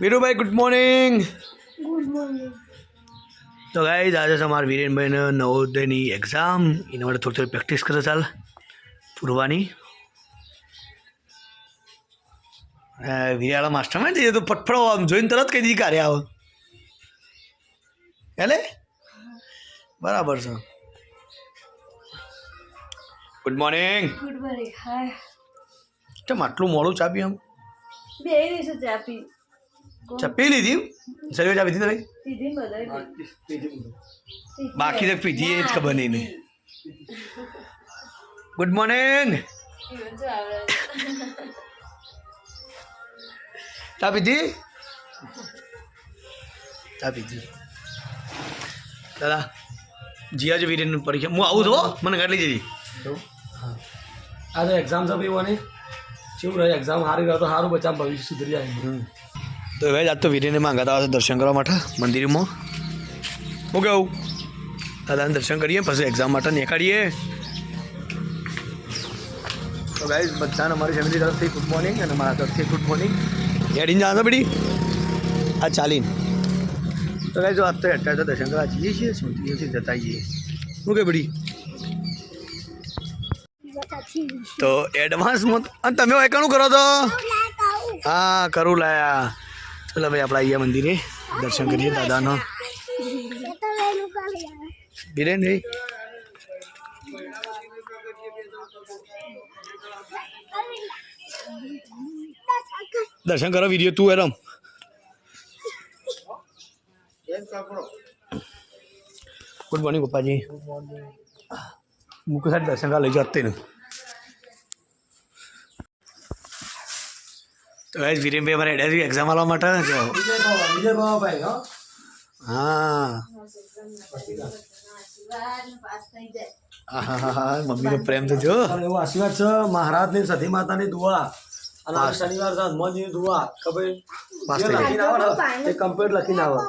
Virubhai good morning good morning તો guys આજે છે અમારા વિરેનભાઈને નવોદયની એક્ઝામ એના માટે થોડી થોડી પ્રેક્ટિસ કરે ચાલ. પૂરવાની. વિરાળા માસ્ટરમાં જઈએ તો ફટફડો આમ જોઈને તરત કહી દીધી કાર્ય આવો. એટલે બરાબર છે. Good morning good morning hi કેમ આટલું મોડું ચા પી આમ? બે દિવસે ચા પી ચા પી લીધી સર્વે ચા પીધી તમે પીધી બાકી તો પીધી એ જ ખબર નહીં ને. ગુડ મોર્નિંગ ચા પીધી? ચા પીધી. દાદા જીયા જો વીરેન પરીક્ષા હું આવું છું હો. મને કાઢી જતી આ તો એક્ઝામ છે ભાઈ મને કેવું રહે? એક્ઝામ સારી રહે તો સારું બચ્ચા ભવિષ્ય સુધરી જાય. તો હવે આજ તો વિરીને માંગાતા આવશે દર્શન કરવા માટે મંદિરમાં. હું કહું દાદાને દર્શન કરીએ પછી એક્ઝામ માટે નીકળીએ. તો ગાઈઝ બધાને અમારી ફેમિલી તરફથી ગુડ મોર્નિંગ અને મારા તરફથી ગુડ મોર્નિંગ હેડીને જાણો બેટી આ ચાલીને. તો ગાઈઝ આજ તો અત્યારે તો દર્શન કરવા જઈએ છીએ સુધીઓથી જતા જઈએ શું કે બેટી તો એડવાન્સમાં અને તમે એકાણું કરો તો? હા કરું લાયા ચલો ભાઈ આપણે અહીંયા મંદિરે દર્શન કરીએ, દાદાનો. બિરેન ભાઈ? દર્શન કરો વીડિયો તું એરમ ગુડ મોર્નિંગ પપ્પાજી. મુકુ સાહેબ દર્શન કરવા લઈ જાતે તો ગાઈઝ વિરેનભાઈ અમારે એડા એક્ઝામ આવવા માટે જો હો. મમ્મીનો પ્રેમ તો જો. એવો આશીર્વાદ છે. મહારાજની સતી માતાની દુઆ. અને શનિવાર છે હનુમાનજીની દુઆ. ખબર? પાસ થઈ લખીને આવો એ કમ્પ્લીટ લખીને આવો.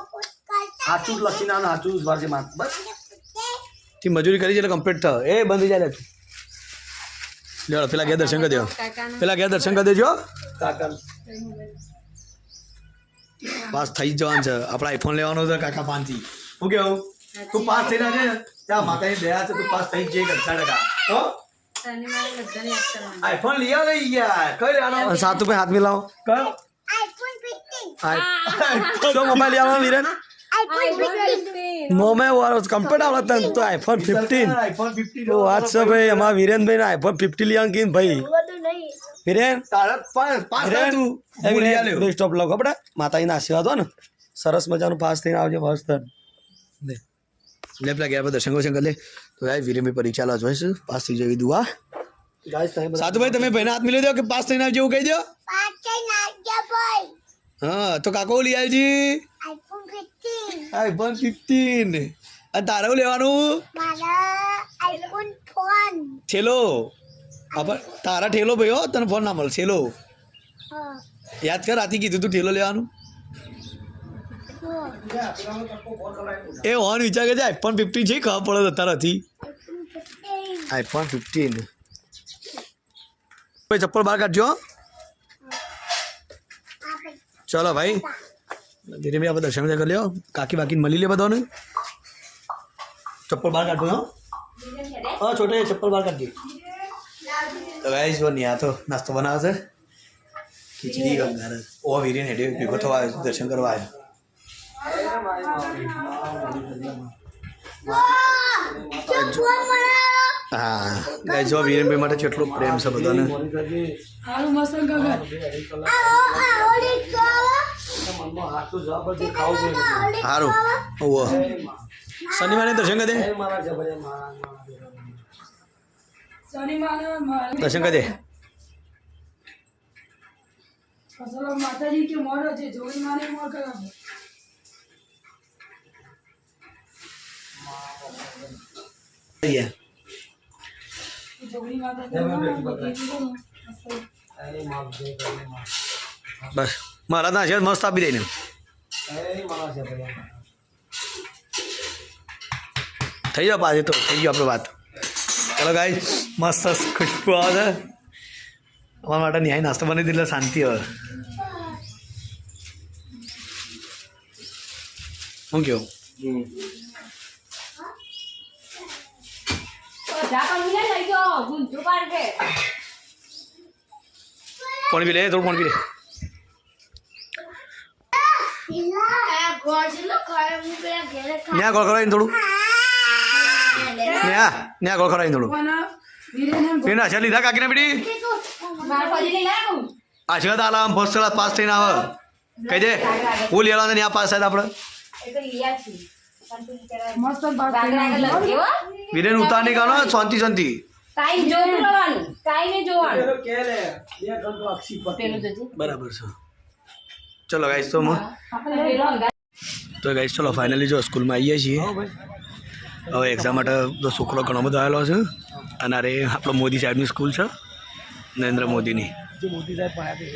હાચું લખીને આવો હાચું સાચું માં બસ. થી મજૂરી કરી છે એટલે કમ્પ્લીટ થયો. એ બંધ જાય લે. પેલા ગયા દર્શન કરી દેજો પેલા ગયા દર્શન કરી દેજો. કાકા પાસ થઈ જવાનું છે. આપણે આઈફોન લેવાનો છે કાકા પાંચથી હું કેવું? તું પાસ થઈ રહ્યા છે ત્યાં માતાની દયા છે તું પાસ થઈ જઈ જઈએ ટકા હો આઈફોન લઈ આવ લઈ ગયા કઈ લેવાનો? સાત રૂપિયા હાથ મિલાવો. કયો? શું મોબાઈલ લઈ આવવાનો વિરેન? મોમે વાળો કમ્પ્લીટ આવડે તને. તો આઈફોન ફિફ્ટીન આઈફોન તો વાત છે ભાઈ અમારા વિરેનભાઈ ને આઈફોન ફિફ્ટી લેવાનું આવું ભાઈ વિરેન તારા પાંચ પાંચ વિરેન તું હું લઈ આલ્યો. બે સ્ટોપ લઉં આપણે. માતાજીના આશીર્વાદ હો ને. સરસ મજાનું પાસ થઈને આવજો ફર્સ્ટ લે. લે પેલા ગયા દર્શન દર્શન કરી લે તો યાર વિરેનભાઈ પરીક્ષા લો જોઈશું. પાસ થઈ જવી દુઆ. સાધુભાઈ તમે ભાઈને હાથ મિલી દો કે પાસ થઈને આવજો એવું કહી દો હા તો કાકો લઈ આવજી આઈફોન ફિફ્ટીન અને તારે લેવાનું? ઠેલો આપણ તારા ઠેલો ભાઈ તને ફોન ના મળે ઠેલો યાદ કર આથી કીધું તું ઠેલો લેવાનું. એ ઓન વિચાર કે આઈફોન ફિફ્ટી છે ખબર પડે તારાથી. આઈફોન ફિફ્ટીન ભાઈ ચપ્પલ બહાર કાઢજો હો. ચલો ભાઈ. ધીરે ધીરે આપણે દર્શન કરી લ્યો. કાકી બાકી મળી લે બધાને. ચપ્પલ બહાર કાઢો હા છોટે ચપ્પલ બહાર કાઢજે. તો ગાઈસ જો ન્યા તો નાસ્તો બનાવે છે ખીચડી વગર ઓ વીરેન હેડે ભેગો થવા આવ્યો દર્શન કરવા આવ્યો. હા ગાઈસ જો વીરેનભાઈ માટે કેટલો પ્રેમ છે બધાને. હાથું જવાબ જ સારું શનિવારે દર્શન કરી દે એ મારા છે ભાઈ મારા મારા દર્શન કરી દે. માતાજી કે મોડો છે જોડી માને મોડ કરાવો. બસ મારા ના છે મસ્ત આપી દઈને થઈ જાવ પાછી તો થઈ ગયો આપણે વાત. ચલો ગાઈ મસ્ત ખુશ્બુ આવે છે અમારા માટે ન્યાય નાસ્તો બની દીધો શાંતિ હવે હું કેવું પાણી પી લે થોડું પાણી પી લે ન્યા ગોળ ખરાવીને થોડું ન્યા ન્યા ગોળ ખરાવીને થોડું પેલા આશા લીધા કાકીને બેટી? આશીર્વાદ આલા ક્લાસ પાસ થઈને આવે. કહી દે, હું લેવા આ પાસ થાય આપણે. વિરેન ઉતાર નહીં કાઢો શાંતિ શાંતિ. ને બરાબર છે. ચલો ગાઈસ તો તો ગાઈસ ચલો ફાઇનલી જો સ્કૂલમાં આવીએ છીએ. હવે એક્ઝામ માટે તો છોકરો ઘણો બધો આવેલો છે. અને અરે આપણો મોદી સાહેબની સ્કૂલ છે. નરેન્દ્ર મોદીની.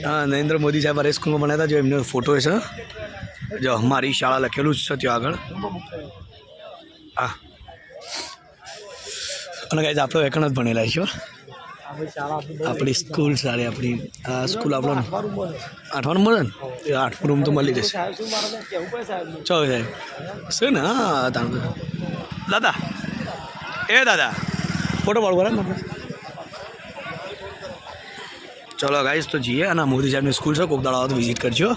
હા નરેન્દ્ર મોદી સાહેબ અરે સ્કૂલમાં ભણ્યા હતા જો એમનો ફોટો છે. જો મારી શાળા લખેલું જ છે ત્યાં આગળ. હા. અને કાંઈ આપણે એકણ જ ભણેલા છીએ. આપણી સ્કૂલ સારી આપણી આ સ્કૂલ આપણો આઠમા નંબર છે ને? એ આઠમો રૂમ તો મળી જશે. પડે સાહેબ? છે ને? હા તાણ. દાદા એ દાદા ફોટો પાડો બરાબર આપણે ચલો ગાઈશ તો જઈએ અને મોદી સાહેબની સ્કૂલ છે કોક દાડા તો વિઝિટ કરજો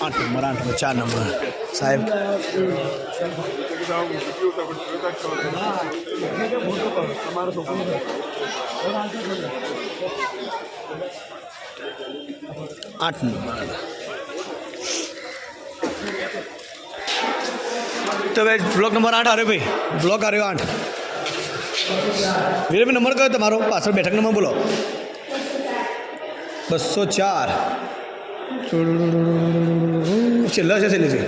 આઠ નંબર આઠ નંબર ચાર નંબર સાહેબ આઠ નંબર તો ભાઈ બ્લોક નંબર આઠ આવ્યો ભાઈ. બ્લોક આવ્યો આઠ. વીરભાઈ નંબર કયો તમારો? પાછળ બેઠક નંબર બોલો. બસો ચાર. છેલ્લા છે છેલ્લે છે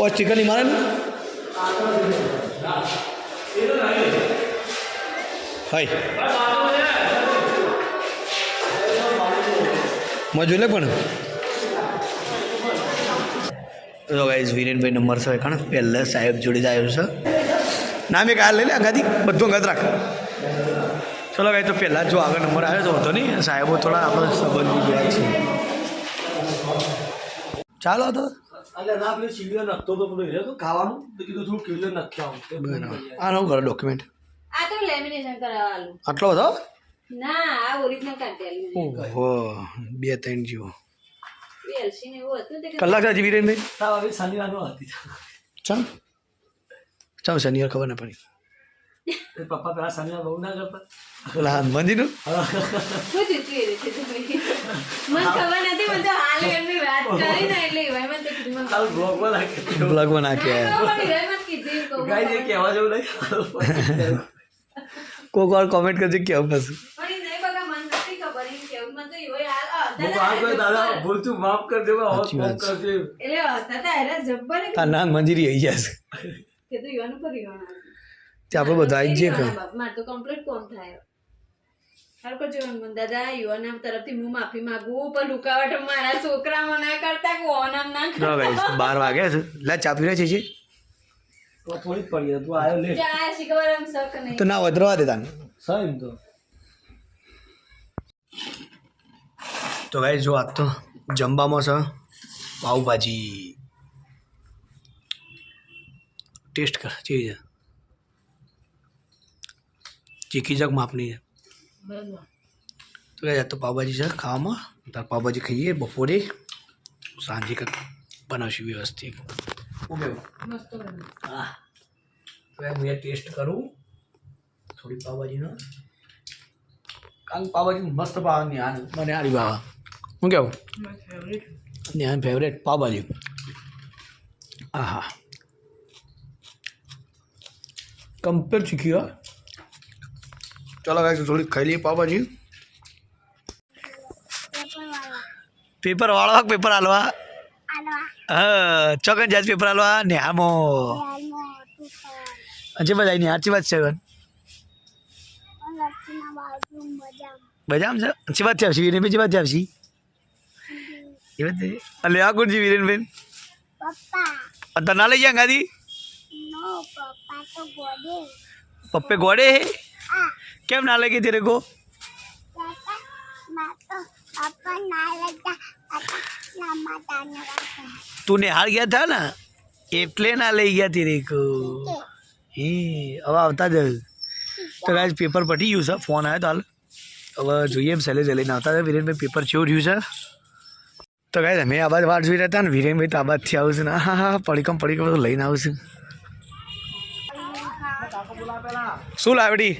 ઓ સ્ટીકર નહીં મારે ને? હાય. મજૂર લે પણ. તો ગાઈઝ વિરેનભાઈ નંબર છે કારણ પહેલા સાહેબ જોડે જ આવ્યો છે. નામ એક આ લઈ લે ગાદી. બધું અંગાત રાખ. ચલો ગાઈ તો પહેલાં જો આગળ નંબર આવ્યો તો હતો નહીં. સાહેબો થોડા આપણે સંબંધ ગયા છે. ચાલો તો. એટલે ના પેલું સીડીઓ નખતો તો પેલો હીરો તો ખાવાનું. તો કીધું થોડું કિલો નખી આવું તે બરાબર. આ નવું કરો ડોક્યુમેન્ટ આ તો લેમિનેશન કરાવવાનું. આટલો હતો? ના આ ઓરિજિનલ કાઢેલું ઓહો બે ત્રણ જેવો. વેલસી ને એવું હતું તે કે કલાક રાજી વિરેનભાઈ તાવ હવે શનિવારનો હતી. ચાલ. ચાલ શનિવાર ખબર ના પડી. પપ્પા પેલા શનિવાર બહુ ના કરતા પેલા હનુમાનજીનું શું જીતવી રહી છે તમે મને ખબર નથી મને તો હાલ એમની વાત કરી ને એટલે મને તો કીધું મને બ્લોગમાં નાખી બ્લોગમાં પડી કીધું ગાય જે કહેવા જેવું નહીં. કોઈક વાર કોમેન્ટ કરજો કેવું કશું નાન મંજરી આવી જશે કે તું યોનું પર યોના તે આપણે બધા આવી જઈએ તો કમ્પ્લીટ કોમ થાય. હાલ કરજો દાદા યુવાના તરફથી હું માફી માંગુ પણ લુકાવટ મારા છોકરામાં ના કરતા ના ના ભાઈ બાર વાગ્યા છે. લે ચા પીને છે છે તો થોડી પડી તું આવ્યો લેટ ચા શીખબર શક નહીં. તો ના વધરવા દે તાને. સર એમ તો. તો ભાઈ જો આજ તો જમવામાં છે. પાવભાજી. ટેસ્ટ કર ચીજ છે. ચીકી જગ માપની છે. તો ભાઈ આજ તો પાવભાજી છે ખાવામાં. તાર પાવભાજી ખાઈએ બપોરે. સાંજે કંઈક બનાવશું વ્યવસ્થિત. બન્યું. હા. તો હું ટેસ્ટ કરું. થોડી પાવભાજીનો. કારણ કે પાવભાજી મસ્ત પાવાની ન્યાન મને આરી ભાવ હું કેવું? ન્યાન ફેવરેટ પાવભાજી. આહા. કમ્પ્લીટ શીખી હો. ચાલો ભાઈ થોડી ખાઈ લઈએ પાવભાજી. પેપર વાળવા પેપર હાલવા. હા ચોકન જાત પેપર હાલવા ને આમો અજે બધા ની સાચી વાત છે બજામ છે? સાચી વાત છે આવશે? બીજી વાત છે આવશે? એ વાત છે અલે આ કોણ છે વીરેન બેન પપ્પા ના લઈ ગયા ગાદી પપ્પે ગોડે હે કેમ ના લઈ ગઈ તેરે કો તું નિહાળ ગયા થા ને એટલે ના લઈ ગયા તેરે કો હે હવે આવતા જ તો ગાઈઝ પેપર પટી ગયું છે ફોન આવ્યો તો હાલ હવે જોઈએ એમ સેલેજ લઈને આવતા હતા વિરેનભાઈ પેપર ચેવું રહ્યું છે તો ગાઈઝ અમે આ બાદ વાટ જોઈ રહ્યા હતા ને વિરેનભાઈ તો આબાદથી બાદથી આવશે ને. હા હા પડીકમ પડીકમ બધું લઈને આવશે શું લાવડી?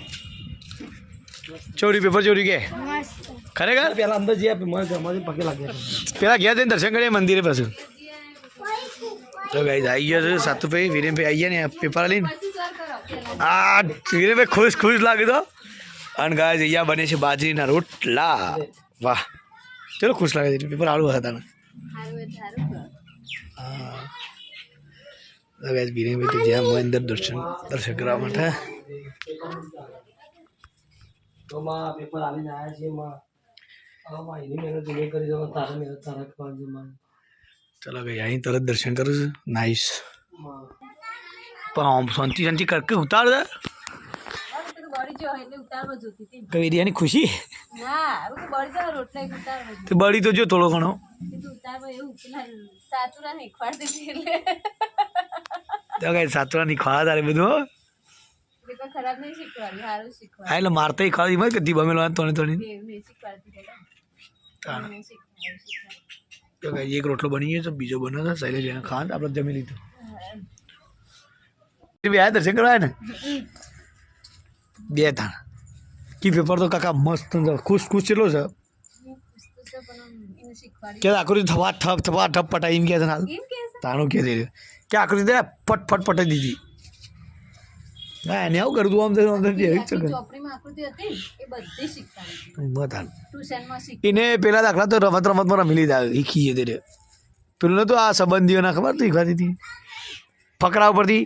ચોરી પેપર ચોરી કે? ખરેખર? પેલા અંદર ઘરમાંથી પગે લાગે પેલા ગયા જઈને દર્શન કરીએ મંદિરે પાછું. તો ગાઈ આવી ગયો છે સાતુભાઈ વિરેનભાઈ આવી ગયા ને પેપર લઈને. આ વિરેનભાઈ ખુશ ખુશ લાગે તો. અને ગાય અહીંયા બને છે બાજરીના રોટલા. વાહ. ચલો ખુશ લાગે છે પેપર આળું હતા ને. સારું સારું હા. ગાઈસ ગાય વિરેનભાઈ તો જ્યાં હોય અંદર દર્શન દર્શન કરવા માટે. તો માં પેપર આવીને આવ્યા છીએ માં હવે એની મહેનત એને કરી દો તારા મહેનત તારા કરવાની છે માં ચલો ભાઈ અહીં તરત દર્શન કરું છું. નાઈસ પણ આમ શાંતિ શાંતિ કરકે ઉતાર દે તો કઈ એની ખુશી? તો બળી તો જો થોડો ઘણો. એવું પેલા સાચુરા ને તો ખવા તારે બધું હો. એટલે મારતા ખાલી મત કદી બમેલો શીખવાડ્યું શીખવાડ્યું તો ગાય એક રોટલો બની ગયો છે બીજો બને છે શૈલેષ ખાવા આપણે જમી લીધું. બે આ દર્શન કરવા ને? બે ધાણ કી પેપર તો કાકા મસ્ત ખુશ ખુશ ચેલો છે? કે આકૃતિ થવા ઠપ થવા ઠપ પટાઈ એમ કે હાલ તાણું કે દે કે આકૃતિ ફટ ફટ પટાઈ દીધી. ના એને આવું કરતું આમ તો આમ તો એવી જ એને પેલા દાખલા તો રમત રમતમાં રમી લીધા શીખીએ તે પેલું તો આ સંબંધીઓના ખબર તો શીખવાતી હતી ફકરા ઉપરથી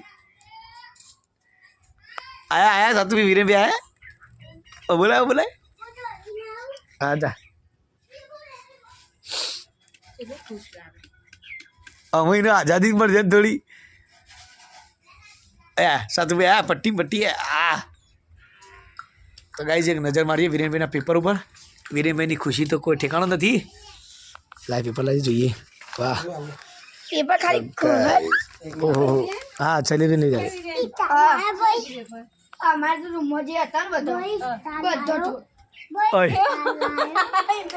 આયા આયા સાતું વીરે બી આયા બોલાય બોલાય હા જા એટલે ખુશ લાગે અમે એને આઝાદી જ મળશે ને થોડી એ સાતું ભાઈ આ પટ્ટી પટ્ટી આ તો ગાઈ એક નજર મારીએ વિરેનભાઈના પેપર ઉપર વિરેનભાઈની ખુશી તો કોઈ ઠેકાણો નથી લાઈ પેપર લાવી જોઈએ। વાહ પેપર ખાલી ઓહો હા ચાલી લઈ જાય અમારે તો રૂમમાં જે હતા ને બધો બધો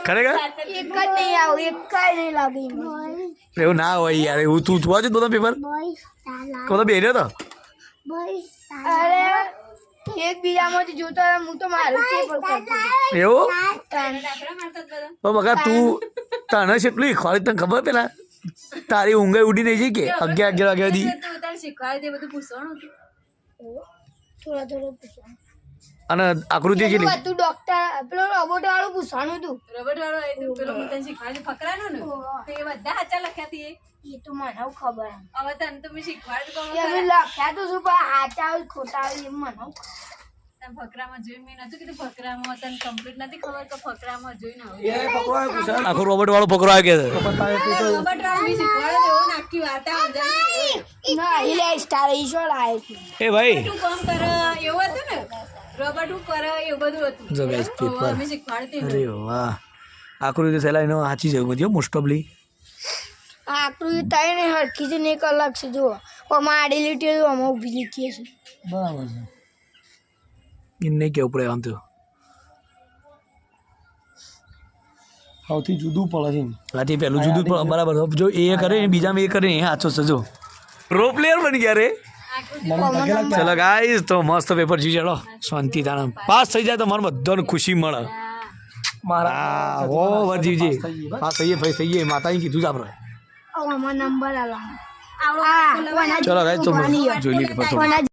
ખરેખર? એક જ નહીં આવું એક જ નહીં લાગે એવું ના હોય યાર એવું તું તું પેપર. તો બેર્યો તો અરે એકબીજામાંથી જોતા હું તો મારું. એવું? તો તું તને કેટલી ખોરી તને ખબર પેલા? તારી ઊંઘે ઉડી નહીં જઈ કે? અગિયાર અગિયાર વાગ્યા સુધી તો શીખવાડી બધું પૂછવાનું હતું. થોડા થોડું પૂછવાનું. અને આકૃતિ કેટલી? હતું ડોક્ટર પેલો રોબોટ વાળું પૂછવાનું હતું. રોબોટ વાળો એ તો પેલો હું તને શીખવાડી ફકરાનો ને? તો એ બધા હાચા લખ્યા હતી એ. એ તો મને ખબર હવે તને તો મેં શીખવાડ્યું તો કે હવે અમે લખ્યા તો શું પણ હાચા હોય ખોટા હોય એમ મને ફકરામાં જોઈ મેં નતું કીધું ફકરામાં તને કમ્પ્લીટ નથી ખબર તો ફકરામાં એ પકડો પૂછા આખો રોબોટ વાળો ફકરો આવે કે રોબોટ વાળો તો એવો ને આખી વાર્તા સમજાવી ના એ લે સ્ટાર ઈ જો લાય છે. એ ભાઈ. તું કામ કર એવું હતું ને? રોબોટ ઉપર કરે એવું બધું હતું. જો ગાઈસ પેપર. અમે શીખવાડતી અરે વાહ. આકૃતિ થયેલા એનો સાચી જવું જો મોસ્ટ ઓફલી આ આકૃતિ થાય ને હરખી જ ને એક અલગ છે જુઓ. આમાં આડી લીટી આમાં ઊભી લીટી છે. બરાબર છે. એ નહીં કેવું પડે આમ તો. સૌથી જુદું પડે છે. આથી પેલું જુદું પણ બરાબર. જો એ કરે ને બીજામાં એ કરે એ સાચો સજો પ્રો પ્લેયર બની ગયા રે. ચલો ગાઈસ તો મસ્ત પેપર જી ચડો શાંતિ તાણા પાસ થઈ જાય તો મને બધાને ખુશી મળે. મારા ઓ વરજીજી પાસ થઈએ ભાઈ થઈએ માતાજી કીધું જ આપણે. ચલો ગાઈઝ તો જોઈ લઈએ